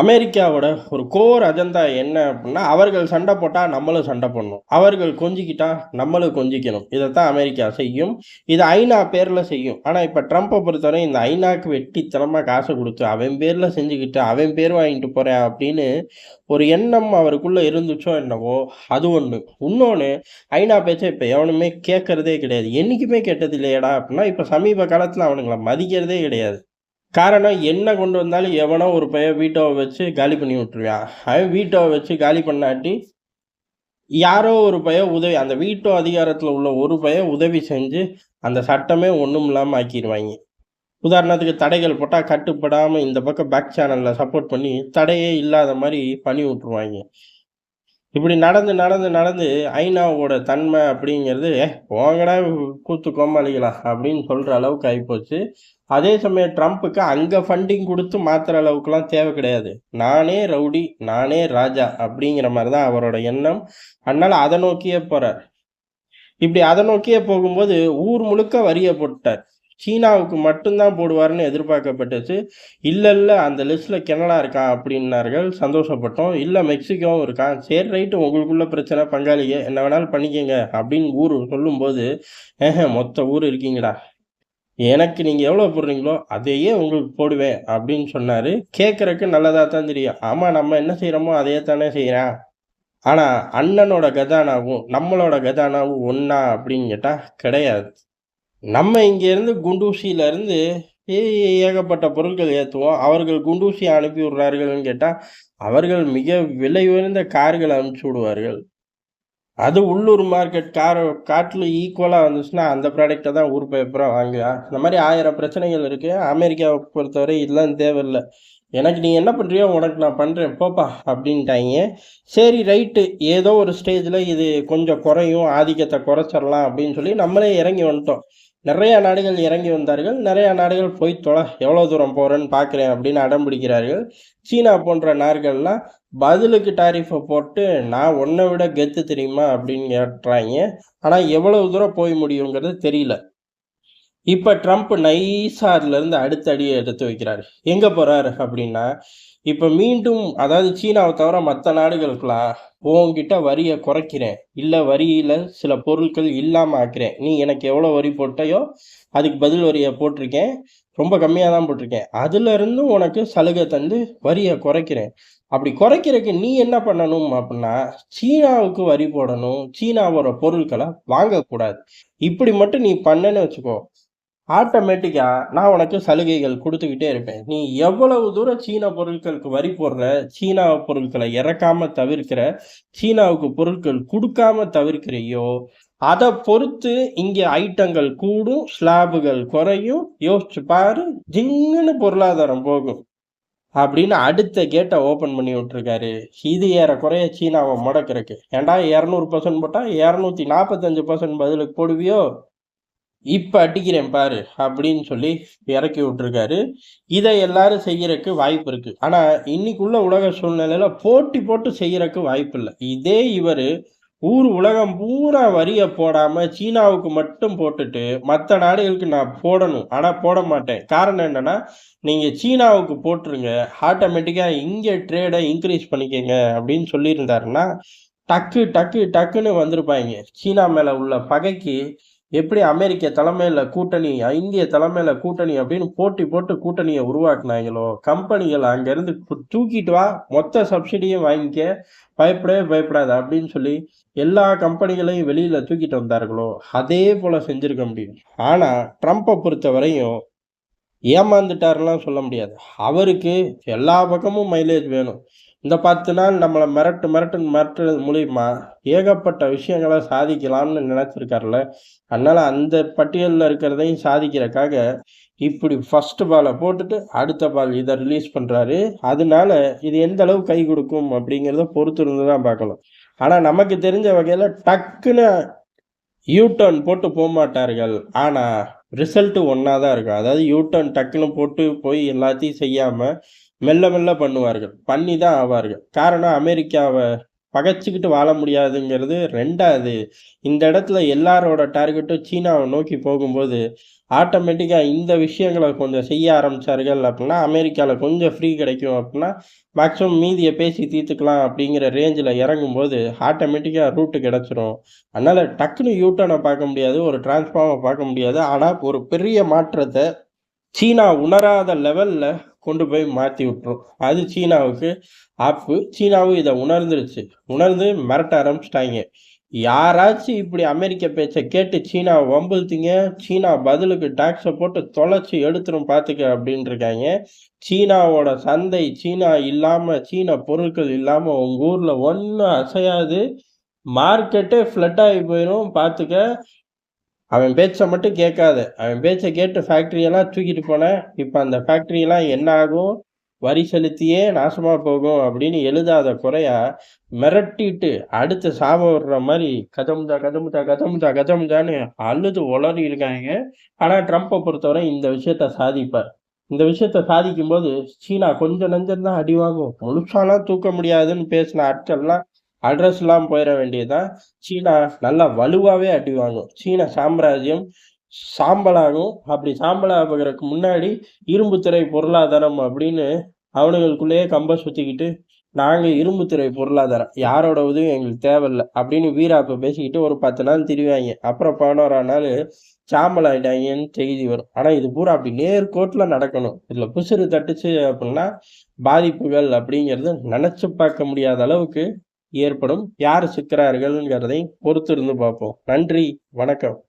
அமெரிக்காவோட ஒரு core agenda என்ன அப்படின்னா அவர்கள் சண்டை போட்டால் நம்மளும் சண்டை பண்ணணும் அவர்கள் கொஞ்சிக்கிட்டா நம்மளும் கொஞ்சிக்கணும். இதைத்தான் அமெரிக்கா செய்யும். இது ஐநா பேரில் செய்யும். ஆனால் இப்போ ட்ரம்ப்பை பொறுத்தவரை இந்த ஐநாக்கு வெட்டித்தனமாக காசு கொடுத்து அவன் பேரில் செஞ்சுக்கிட்டு அவன் பேர் வாங்கிட்டு போகிறேன் அப்படின்னு ஒரு எண்ணம் அவருக்குள்ளே இருந்துச்சோ என்னவோ அது ஒன்று இன்னொன்று ஐநா பேச்சை இப்போ எவனுமே கேட்கறதே கிடையாது. என்றைக்குமே கேட்டது இல்லையடா அப்படின்னா இப்போ சமீப காலத்தில் அவனுங்களை மதிக்கிறதே கிடையாது. காரணம் என்ன கொண்டு வந்தாலும் எவனோ ஒரு பையன் வீட்டோவை வச்சு காலி பண்ணி விட்டுருவான். அவன் வீட்டோவை வச்சு காலி பண்ணாட்டி யாரோ ஒரு பையன் உதவி அந்த வீட்டோ அதிகாரத்தில் உள்ள ஒரு பையன் உதவி செஞ்சு அந்த சட்டமே ஒன்றும் இல்லாமல் ஆக்கிடுவாங்க உதாரணத்துக்கு தடைகள் போட்டால் கட்டுப்படாமல் இந்த பக்கம் பேக் சேனலில் சப்போர்ட் பண்ணி தடையே இல்லாத மாதிரி பண்ணி விட்ருவாங்க இப்படி நடந்து நடந்து நடந்து ஐநாவோட தன்மை அப்படிங்கிறது போங்கடா கூத்து கோமாளிகளா அப்படின்னு சொல்கிற அளவுக்கு ஆகிப்போச்சு அதே சமயம் ட்ரம்ப்புக்கு அங்கே ஃபண்டிங் கொடுத்து மாற்றுற அளவுக்குலாம் தேவை கிடையாது. நானே ரவுடி நானே ராஜா அப்படிங்கிற மாதிரி தான் அவரோட எண்ணம். அதனால் அதை நோக்கியே போகிறார் இப்படி அதை நோக்கியே போகும்போது ஊர் முழுக்க வரியை போட்டார் சீனாவுக்கு மட்டும்தான் போடுவார்னு எதிர்பார்க்கப்பட்டுச்சு இல்லை இல்லை அந்த லிஸ்ட்டில் கனடா இருக்கான் அப்படின்னார்கள். சந்தோஷப்பட்டோம். இல்லை மெக்சிகோவும் இருக்கான் சரி ரைட்டு. உங்களுக்குள்ள பிரச்சனை பங்காளிங்க. என்ன வேணாலும் பண்ணிக்கங்க அப்படின்னு ஊர் சொல்லும்போது ஏஹ மொத்த ஊர் இருக்கீங்களா எனக்கு நீங்கள் எவ்வளோ போடுறீங்களோ அதையே உங்களுக்கு போடுவேன் அப்படின்னு சொன்னார். கேட்குறக்கு நல்லதாக தான் தெரியும். ஆமாம் நம்ம என்ன செய்கிறோமோ அதையே தானே செய்கிறேன் ஆனால் அண்ணனோட கதானாவும் நம்மளோட கதானாவும் ஒன்றா அப்படின்னு கேட்டால் கிடையாது. நம்ம இங்கேருந்து குண்டூசியிலேருந்து ஏகப்பட்ட பொருட்கள் ஏற்றுவோம். அவர்கள் குண்டூசி அனுப்பி விடுறார்கள்னு கேட்டால் அவர்கள் மிக விலை உயர்ந்த கார்களை அனுப்பிச்சி விடுவார்கள். அது உள்ளூர் மார்க்கெட் கார் காட்டில் ஈக்குவலாக வந்துச்சுன்னா அந்த ப்ராடக்டை தான் ஊர் பேப்பராக வாங்குவேன் இந்த மாதிரி ஆயிரம் பிரச்சனைகள் இருக்குது அமெரிக்காவை பொறுத்தவரை இதெல்லாம் தேவையில்லை. எனக்கு நீ என்ன பண்ணுறியோ உனக்கு நான் பண்ணுறேன் போப்பா அப்படின்ட்டாங்க. சரி ரைட்டு. ஏதோ ஒரு ஸ்டேஜில் இது கொஞ்சம் குறையும். ஆதிக்கத்தை குறைச்சிடலாம் அப்படின்னு சொல்லி நம்மளே இறங்கி வந்துட்டோம். நிறையா நாடுகள் இறங்கி வந்தார்கள். நிறையா நாடுகள் போய் தொலை எவ்வளோ தூரம் போகிறேன்னு பார்க்குறேன் அப்படின்னு அடம் பிடிக்கிறார்கள். சீனா போன்ற நாடுகள்லாம் பதிலுக்கு டாரிஃபை போட்டு நான் உன்னை விட கெத்து தெரியுமா அப்படின்னு கேட்டுறாங்க. ஆனால் எவ்வளவு தூரம் போய் முடியுங்கிறது தெரியல. இப்போ ட்ரம்ப் நைஸாக அதுலேருந்து அடுத்த அடியை எடுத்து வைக்கிறாரு. எங்கே போகிறாரு அப்படின்னா இப்போ மீண்டும் அதாவது சீனாவை தவிர மற்ற நாடுகளுக்கெல்லாம் உன்கிட்ட வரியை குறைக்கிறேன். இல்லை வரியில் சில பொருட்கள் இல்லாமல் ஆக்கிறேன். நீ எனக்கு எவ்வளோ வரி போட்டையோ அதுக்கு பதில் வரியை போட்டிருக்கேன். ரொம்ப கம்மியாக தான் போட்டிருக்கேன். அதுலேருந்து உனக்கு சலுகை தந்து வரியை குறைக்கிறேன். அப்படி குறைக்கிறதுக்கு நீ என்ன பண்ணணும் அப்படின்னா சீனாவுக்கு வரி போடணும். சீனாவோட பொருட்களை வாங்கக்கூடாது. இப்படி மட்டும் நீ பண்ணேன்னு வச்சுக்கோ. ஆட்டோமேட்டிக்காக நான் உனக்கு சலுகைகள் கொடுத்துக்கிட்டே இருப்பேன். நீ எவ்வளவு தூரம் சீன பொருட்களுக்கு வரி போடுற சீனா பொருட்களை இறக்காம தவிர்க்கிற சீனாவுக்கு பொருட்கள் கொடுக்காம தவிர்க்கிறையோ அதை பொறுத்து இங்கே ஐட்டங்கள் கூடும் ஸ்லாபுகள் குறையும் யோசிச்சு பாரு ஜிங்குன்னு பொருளாதாரம் போகும். அப்படின்னு அடுத்த கேட்டை ஓப்பன் பண்ணி விட்டுருக்காரு. இது ஏறக்குறைய சீனாவை முடக்கிறக்கு ஏன்டா இரநூறு பர்சன்ட் போட்டால் இரநூத்தி நாற்பத்தஞ்சு பர்சன்ட் பதிலுக்கு போடுவியோ? இப்போ அடிக்கிறேன் பாரு அப்படின்னு சொல்லி இறக்கி விட்டுருக்காரு. இதை எல்லாரும் செய்யறதுக்கு வாய்ப்பு இருக்கு. ஆனால் இன்னைக்குள்ள உலக சூழ்நிலையில போட்டி போட்டு செய்யறதுக்கு வாய்ப்பு இல்லை. இதே இவர் ஊர் உலகம் பூரா வரியை போடாம சீனாவுக்கு மட்டும் போட்டுட்டு மற்ற நாடுகளுக்கு நான் போடணும். ஆனால் போட மாட்டேன். காரணம் என்னன்னா நீங்க சீனாவுக்கு போட்டுருங்க. ஆட்டோமேட்டிக்காக இங்கே ட்ரேடை இன்க்ரீஸ் பண்ணிக்கங்க அப்படின்னு சொல்லியிருந்தாருன்னா டக்கு டக்கு டக்குன்னு வந்திருப்பாங்க. சீனா மேலே உள்ள பகைக்கு எப்படி அமெரிக்க தலைமையில் கூட்டணி இந்திய தலைமையில் கூட்டணி அப்படின்னு போட்டி போட்டு கூட்டணியை உருவாக்குனாங்களோ கம்பெனிகள் அங்கேருந்து தூக்கிட்டு வா மொத்த சப்சிடியும் வாங்கிக்க பயப்படவே பயப்படாது அப்படின்னு சொல்லி எல்லா கம்பெனிகளையும் வெளியில் தூக்கிட்டு வந்தார்களோ அதே போல் செஞ்சுருக்க முடியும். ஆனால் ட்ரம்ப்பை பொறுத்த வரையும் ஏமாந்துட்டாருலாம் சொல்ல முடியாது. அவருக்கு எல்லா பக்கமும் மைலேஜ் வேணும். இந்த பத்து நாள் நம்மளை மிரட்டு மிரட்டுன்னு மிரட்டுறது மூலியமா ஏகப்பட்ட விஷயங்களை சாதிக்கலாம்னு நினச்சிருக்காருல அதனால் அந்த பட்டியலில் இருக்கிறதையும் சாதிக்கிறக்காக இப்படி ஃபர்ஸ்ட் பாலை போட்டுட்டு அடுத்த பால் இதை ரிலீஸ் பண்ணுறாரு அதனால இது எந்த அளவு கை கொடுக்கும் அப்படிங்கிறத பொறுத்து இருந்து தான் பார்க்கலாம் ஆனால் நமக்கு தெரிஞ்ச வகையில் டக்குன்னு யூ டர்ன் போட்டு போக மாட்டார்கள். ஆனால் ரிசல்ட்டு ஒன்றா தான் இருக்கும். அதாவது யூ டர்ன் டக்குன்னு போட்டு போய் எல்லாத்தையும் செய்யாமல் மெல்ல மெல்ல பண்ணுவார்கள். பண்ணி தான் ஆவார்கள். காரணம் அமெரிக்காவை பகைச்சிக்கிட்டு வாழ முடியாதுங்கிறது ரெண்டாவது. இந்த இடத்துல எல்லாரோட டார்கெட்டும் சீனாவை நோக்கி போகும்போது ஆட்டோமேட்டிக்காக இந்த விஷயங்களை கொஞ்சம் செய்ய ஆரம்பிச்சார்கள் அப்படின்னா அமெரிக்காவில் கொஞ்சம் ஃப்ரீ கிடைக்கும் அப்படின்னா மேக்ஸிமம் மீதியை பேசி தீர்த்துக்கலாம் அப்படிங்கிற ரேஞ்சில் இறங்கும்போது ஆட்டோமேட்டிக்காக ரூட்டு கிடச்சிரும். அதனால் டக்குன்னு யூட்டனை பார்க்க முடியாது ஒரு டிரான்ஸ்ஃபார்மை பார்க்க முடியாது. ஆனால் ஒரு பெரிய மாற்றத்தை சீனா உணராத லெவலில் கொண்டு போய் மாற்றி விட்டுரும். அது சீனாவுக்கு ஆப்பு. சீனாவும் இதை உணர்ந்துருச்சு. உணர்ந்து மிரட்ட ஆரம்பிச்சிட்டாங்க. யாராச்சும் இப்படி அமெரிக்க பேச்சை கேட்டு சீனாவை வம்புழுத்தீங்க சீனா பதிலுக்கு டாக்ஸை போட்டு தொலைச்சி எடுத்துரும் பார்த்துக்க அப்படின்னு இருக்காங்க சீனாவோட சந்தை சீனா இல்லாமல் சீன பொருட்கள் இல்லாமல் உங்கள் ஊரில் ஒன்றும் அசையாது. மார்க்கெட்டே ஃப்ளட் ஆகி போயிடும் பார்த்துக்க அவன் பேச்சை மட்டும் கேட்காத. அவன் பேச்சை கேட்டு ஃபேக்ட்ரியெல்லாம் தூக்கிட்டு போனேன் இப்போ அந்த ஃபேக்ட்ரியெல்லாம் என்ன ஆகும்? வரி செலுத்தியே நாசமாக போகும் அப்படின்னு எழுதாத குறையா மிரட்டிட்டு அடுத்து சாப விடுற மாதிரி கதமுதா கதமுதா கதமுதா கதமுதான்னு அழுது உளறி இருக்காங்க. ஆனால் ட்ரம்ப்பை பொறுத்தவரை இந்த விஷயத்த சாதிப்பார். இந்த விஷயத்த சாதிக்கும் போது சீனா கொஞ்சம் நஞ்சம் அடி வாங்கும். முழுசாலாம் தூக்க முடியாதுன்னு பேசின ஆட்கள்லாம் அட்ரஸ்லாம் போயிட வேண்டியதுதான் சீனா நல்லா வலுவாகவே அடி வாங்கும். சீன சாம்ராஜ்யம் சாம்பலாகும். அப்படி சாம்பலாகிறதுக்கு முன்னாடி இரும்புத்துறை பொருளாதாரம் அப்படின்னு அவனுங்களுக்குள்ளேயே கம்ப சுற்றிக்கிட்டு நாங்கள் இரும்புத்துறை பொருளாதாரம். யாரோட உதவியும் எங்களுக்கு தேவையில்லை. அப்படின்னு வீராப்ப பேசிக்கிட்டு ஒரு பத்து நாள் திரிவாங்க. அப்புறம் பதினோரா நாள் சாம்பல் ஆயிட்டாங்கன்னு செய்தி வரும். ஆனால் இது பூரா அப்படி நேர்கோட்டில் நடக்கணும். இதில் புசுறு தட்டுச்சு அப்படின்னா பாதிப்புகள் அப்படிங்கிறது நினச்சி பார்க்க முடியாத அளவுக்கு ஏற்படும். யார் சிக்கிறார்கள்ங்கிறதை பொறுத்திருந்து பார்ப்போம். நன்றி. வணக்கம்.